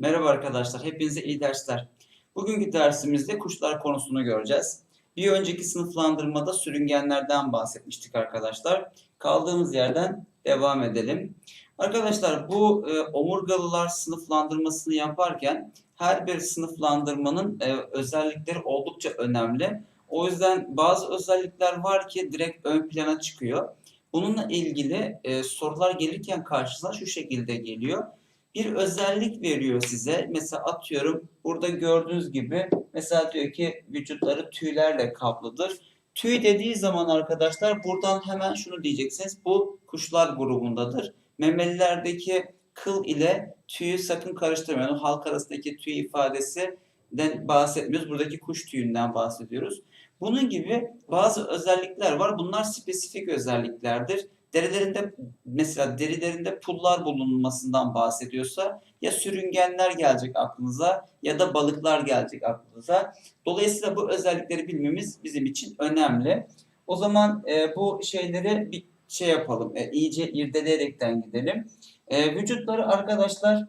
Merhaba arkadaşlar, hepinize iyi dersler. Bugünkü dersimizde kuşlar konusunu göreceğiz. Bir önceki sınıflandırmada sürüngenlerden bahsetmiştik arkadaşlar. Kaldığımız yerden devam edelim. Arkadaşlar bu e, omurgalılar sınıflandırmasını yaparken her bir sınıflandırmanın e, özellikleri oldukça önemli. O yüzden bazı özellikler var ki direkt ön plana çıkıyor. Bununla ilgili e, sorular gelirken karşınıza şu şekilde geliyor bir özellik veriyor size. Mesela atıyorum burada gördüğünüz gibi mesela diyor ki vücutları tüylerle kaplıdır. Tüy dediği zaman arkadaşlar buradan hemen şunu diyeceksiniz. Bu kuşlar grubundadır. Memelilerdeki kıl ile tüyü sakın karıştırmayın. O halk arasındaki tüy ifadesinden bahsetmiyoruz. Buradaki kuş tüyünden bahsediyoruz. Bunun gibi bazı özellikler var. Bunlar spesifik özelliklerdir derilerinde mesela derilerinde pullar bulunmasından bahsediyorsa ya sürüngenler gelecek aklınıza ya da balıklar gelecek aklınıza. Dolayısıyla bu özellikleri bilmemiz bizim için önemli. O zaman e, bu şeyleri bir şey yapalım. E, iyice irdeleyerekten gidelim. E, vücutları arkadaşlar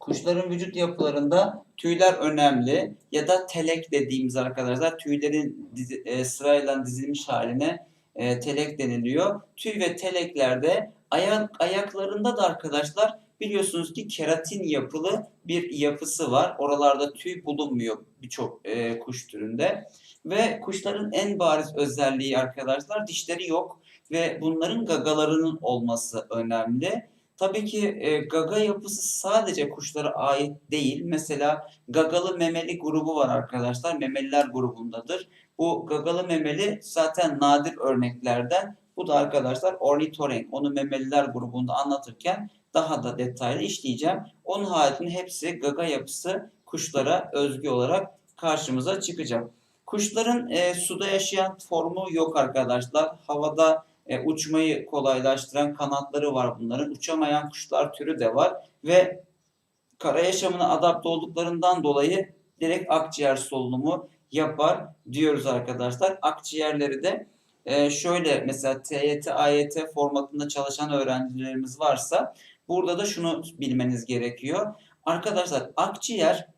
kuşların vücut yapılarında tüyler önemli ya da telek dediğimiz arkadaşlar tüylerin dizi, e, sırayla dizilmiş haline e, telek deniliyor. Tüy ve teleklerde ayak, ayaklarında da arkadaşlar biliyorsunuz ki keratin yapılı bir yapısı var. Oralarda tüy bulunmuyor birçok e, kuş türünde. Ve kuşların en bariz özelliği arkadaşlar dişleri yok ve bunların gagalarının olması önemli. Tabii ki e, gaga yapısı sadece kuşlara ait değil. Mesela gagalı memeli grubu var arkadaşlar. Memeliler grubundadır. Bu gagalı memeli zaten nadir örneklerden. Bu da arkadaşlar ornitorenk. Onu memeliler grubunda anlatırken daha da detaylı işleyeceğim. Onun haricinde hepsi gaga yapısı kuşlara özgü olarak karşımıza çıkacak. Kuşların e, suda yaşayan formu yok arkadaşlar. Havada e, uçmayı kolaylaştıran kanatları var bunların. Uçamayan kuşlar türü de var ve kara yaşamına adapte olduklarından dolayı direkt akciğer solunumu yapar diyoruz arkadaşlar. Akciğerleri de e, şöyle mesela TYT, AYT formatında çalışan öğrencilerimiz varsa burada da şunu bilmeniz gerekiyor. Arkadaşlar akciğer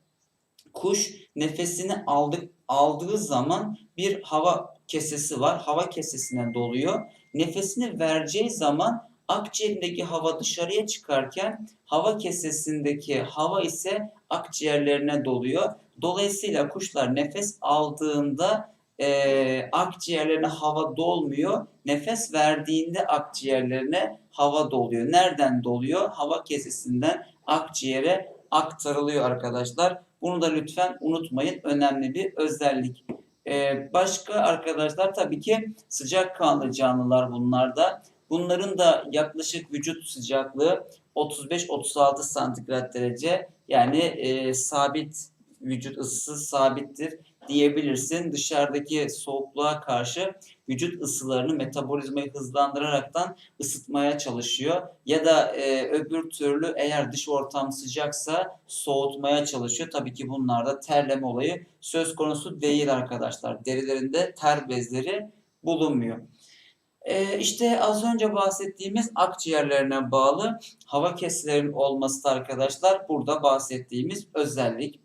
kuş nefesini aldık aldığı zaman bir hava kesesi var. Hava kesesine doluyor. Nefesini vereceği zaman akciğerindeki hava dışarıya çıkarken hava kesesindeki hava ise akciğerlerine doluyor. Dolayısıyla kuşlar nefes aldığında e, akciğerlerine hava dolmuyor. Nefes verdiğinde akciğerlerine hava doluyor. Nereden doluyor? Hava kesesinden akciğere aktarılıyor arkadaşlar. Bunu da lütfen unutmayın. Önemli bir özellik. Ee, başka arkadaşlar tabii ki sıcak kanlı canlılar bunlar da. Bunların da yaklaşık vücut sıcaklığı 35-36 santigrat derece. Yani e, sabit vücut ısısı sabittir diyebilirsin. Dışarıdaki soğukluğa karşı vücut ısılarını metabolizmayı hızlandıraraktan ısıtmaya çalışıyor. Ya da e, öbür türlü eğer dış ortam sıcaksa soğutmaya çalışıyor. Tabii ki bunlarda terleme olayı söz konusu değil arkadaşlar. Derilerinde ter bezleri bulunmuyor. Ee, işte az önce bahsettiğimiz akciğerlerine bağlı hava kesilerinin olması da arkadaşlar burada bahsettiğimiz özellik.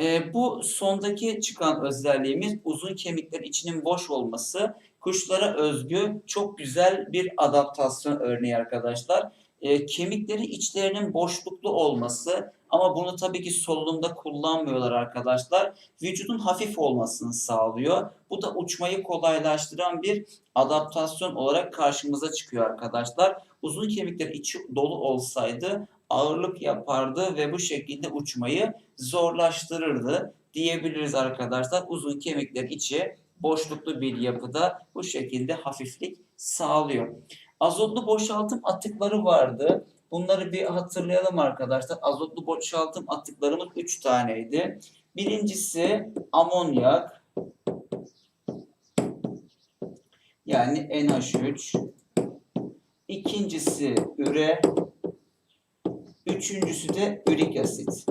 E, bu sondaki çıkan özelliğimiz uzun kemikler içinin boş olması. Kuşlara özgü çok güzel bir adaptasyon örneği arkadaşlar. E, kemikleri içlerinin boşluklu olması ama bunu tabii ki solunumda kullanmıyorlar arkadaşlar. Vücudun hafif olmasını sağlıyor. Bu da uçmayı kolaylaştıran bir adaptasyon olarak karşımıza çıkıyor arkadaşlar. Uzun kemikler içi dolu olsaydı ağırlık yapardı ve bu şekilde uçmayı zorlaştırırdı diyebiliriz arkadaşlar. Uzun kemikler içi boşluklu bir yapıda bu şekilde hafiflik sağlıyor. Azotlu boşaltım atıkları vardı. Bunları bir hatırlayalım arkadaşlar. Azotlu boşaltım atıklarımız 3 taneydi. Birincisi amonyak. Yani NH3. İkincisi üre. Üçüncüsü de ürik asit.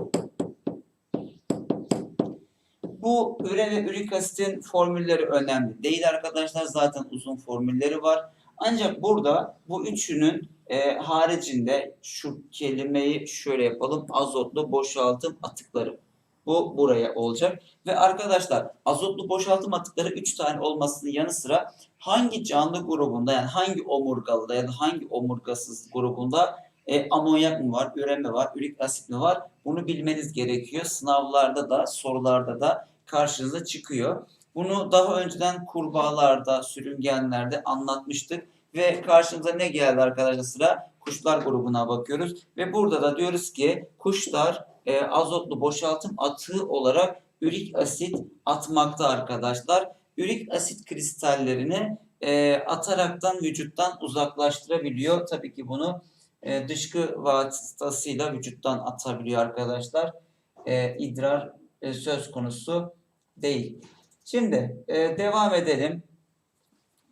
Bu üre ve ürik asitin formülleri önemli değil arkadaşlar. Zaten uzun formülleri var. Ancak burada bu üçünün e, haricinde şu kelimeyi şöyle yapalım. Azotlu boşaltım atıkları. Bu buraya olacak. Ve arkadaşlar azotlu boşaltım atıkları 3 tane olmasının yanı sıra hangi canlı grubunda yani hangi omurgalıda ya da hangi omurgasız grubunda e, amonyak mı var, üre mi var, ürik asit mi var bunu bilmeniz gerekiyor. Sınavlarda da sorularda da karşınıza çıkıyor. Bunu daha önceden kurbağalarda, sürüngenlerde anlatmıştık. Ve karşımıza ne geldi arkadaşlar sıra? Kuşlar grubuna bakıyoruz. Ve burada da diyoruz ki kuşlar e, azotlu boşaltım atığı olarak ürik asit atmakta arkadaşlar. Ürik asit kristallerini e, ataraktan vücuttan uzaklaştırabiliyor. Tabii ki bunu e, dışkı vasıtasıyla vücuttan atabiliyor arkadaşlar. E, idrar e, söz konusu değil. Şimdi e, devam edelim.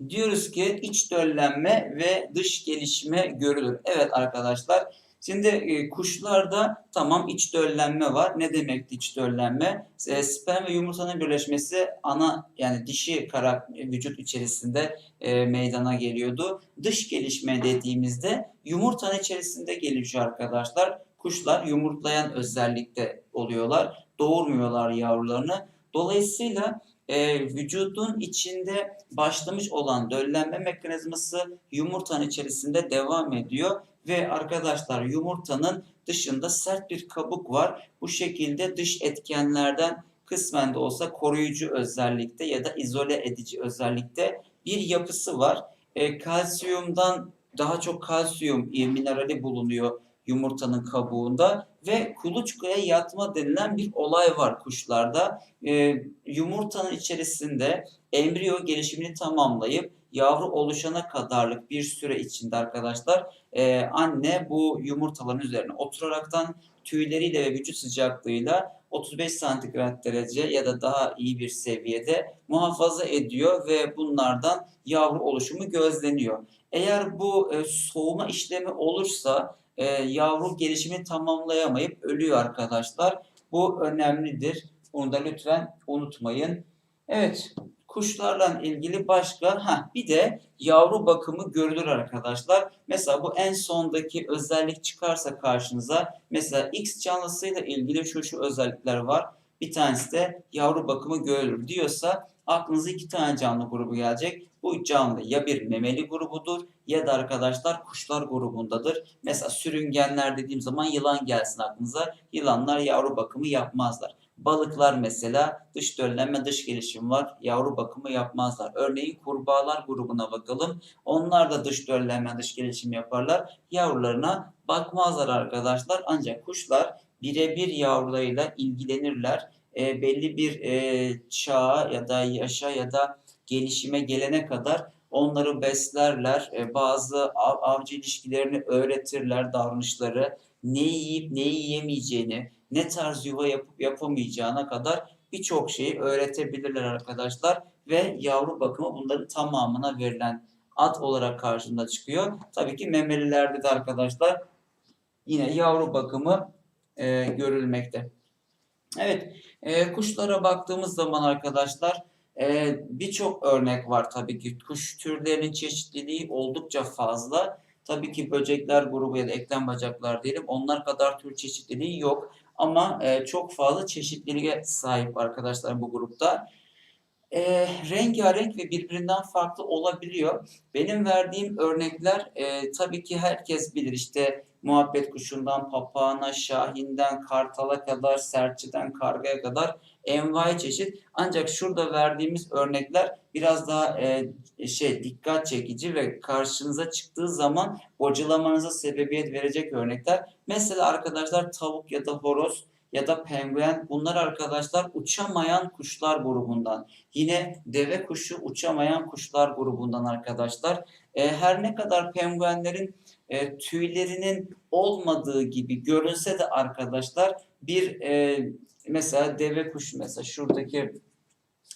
Diyoruz ki iç döllenme ve dış gelişme görülür. Evet arkadaşlar. Şimdi e, kuşlarda tamam iç döllenme var. Ne demek iç döllenme? E, sperm ve yumurtanın birleşmesi ana yani dişi karak vücut içerisinde e, meydana geliyordu. Dış gelişme dediğimizde yumurtanın içerisinde gelişiyor arkadaşlar. Kuşlar yumurtlayan özellikte oluyorlar. Doğurmuyorlar yavrularını. Dolayısıyla e, vücudun içinde başlamış olan döllenme mekanizması yumurtanın içerisinde devam ediyor. Ve arkadaşlar yumurtanın dışında sert bir kabuk var. Bu şekilde dış etkenlerden kısmen de olsa koruyucu özellikte ya da izole edici özellikte bir yapısı var. E, kalsiyumdan daha çok kalsiyum minerali bulunuyor yumurtanın kabuğunda ve kuluçkaya yatma denilen bir olay var kuşlarda. E, yumurtanın içerisinde embriyo gelişimini tamamlayıp yavru oluşana kadarlık bir süre içinde arkadaşlar e, anne bu yumurtaların üzerine oturaraktan tüyleriyle ve vücut sıcaklığıyla 35 santigrat derece ya da daha iyi bir seviyede muhafaza ediyor ve bunlardan yavru oluşumu gözleniyor. Eğer bu e, soğuma işlemi olursa e, yavru gelişimi tamamlayamayıp ölüyor arkadaşlar. Bu önemlidir. Bunu da lütfen unutmayın. Evet kuşlarla ilgili başka ha bir de yavru bakımı görülür arkadaşlar. Mesela bu en sondaki özellik çıkarsa karşınıza mesela X canlısıyla ilgili şu şu özellikler var. Bir tanesi de yavru bakımı görülür diyorsa aklınıza iki tane canlı grubu gelecek. Bu canlı ya bir memeli grubudur ya da arkadaşlar kuşlar grubundadır. Mesela sürüngenler dediğim zaman yılan gelsin aklınıza. Yılanlar yavru bakımı yapmazlar. Balıklar mesela dış döllenme dış gelişim var. Yavru bakımı yapmazlar. Örneğin kurbağalar grubuna bakalım. Onlar da dış döllenme dış gelişim yaparlar. Yavrularına bakmazlar arkadaşlar. Ancak kuşlar birebir yavrularıyla ilgilenirler. E, belli bir e, çağa ya da yaşa ya da gelişime gelene kadar onları beslerler. E, bazı av, avcı ilişkilerini öğretirler davranışları. Ne yiyip ne yiyemeyeceğini, ne tarz yuva yapıp yapamayacağına kadar birçok şeyi öğretebilirler arkadaşlar. Ve yavru bakımı bunların tamamına verilen ad olarak karşımda çıkıyor. Tabii ki memelilerde de arkadaşlar yine yavru bakımı e, görülmekte. Evet, e, kuşlara baktığımız zaman arkadaşlar e, birçok örnek var tabii ki. Kuş türlerinin çeşitliliği oldukça fazla. Tabii ki böcekler grubu ya da eklem bacaklar diyelim. Onlar kadar tür çeşitliliği yok. Ama e, çok fazla çeşitliliğe sahip arkadaşlar bu grupta. E, rengarenk ve birbirinden farklı olabiliyor. Benim verdiğim örnekler e, tabii ki herkes bilir. İşte muhabbet kuşundan papağana, şahinden, kartala kadar, serçeden, kargaya kadar envai çeşit. Ancak şurada verdiğimiz örnekler biraz daha e, şey dikkat çekici ve karşınıza çıktığı zaman bocalamanıza sebebiyet verecek örnekler. Mesela arkadaşlar tavuk ya da horoz ya da penguen bunlar arkadaşlar uçamayan kuşlar grubundan. Yine deve kuşu uçamayan kuşlar grubundan arkadaşlar. E, her ne kadar penguenlerin e, tüylerinin olmadığı gibi görünse de arkadaşlar bir e, mesela deve kuşu mesela şuradaki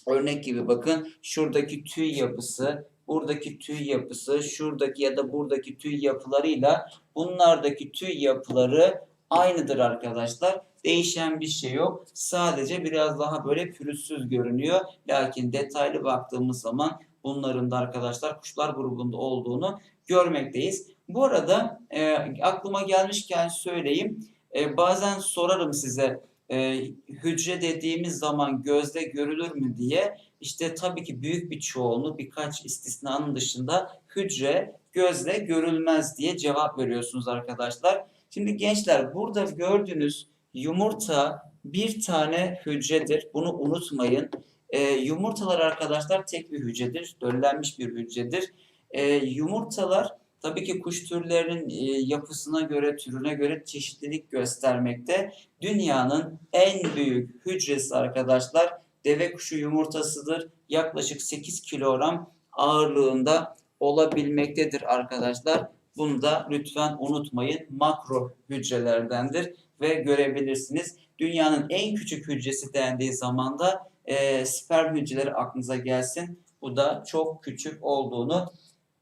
örnek gibi bakın şuradaki tüy yapısı buradaki tüy yapısı şuradaki ya da buradaki tüy yapılarıyla bunlardaki tüy yapıları aynıdır arkadaşlar. Değişen bir şey yok. Sadece biraz daha böyle pürüzsüz görünüyor. Lakin detaylı baktığımız zaman bunların da arkadaşlar kuşlar grubunda olduğunu görmekteyiz. Bu arada e, aklıma gelmişken söyleyeyim. E, bazen sorarım size e, hücre dediğimiz zaman gözle görülür mü diye. İşte tabii ki büyük bir çoğunluğu birkaç istisnanın dışında hücre gözle görülmez diye cevap veriyorsunuz arkadaşlar. Şimdi gençler burada gördüğünüz yumurta bir tane hücredir. Bunu unutmayın. E, yumurtalar arkadaşlar tek bir hücredir. Döllenmiş bir hücredir. E, yumurtalar tabii ki kuş türlerinin e, yapısına göre, türüne göre çeşitlilik göstermekte. Dünyanın en büyük hücresi arkadaşlar deve kuşu yumurtasıdır. Yaklaşık 8 kilogram ağırlığında olabilmektedir arkadaşlar. Bunu da lütfen unutmayın. Makro hücrelerdendir ve görebilirsiniz. Dünyanın en küçük hücresi dendiği zaman da e, sperm hücreleri aklınıza gelsin. Bu da çok küçük olduğunu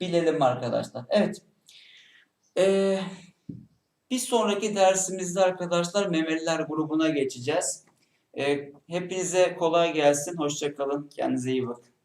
bilelim arkadaşlar. Evet. Ee, bir sonraki dersimizde arkadaşlar memeliler grubuna geçeceğiz. Ee, hepinize kolay gelsin. Hoşçakalın. Kendinize iyi bakın.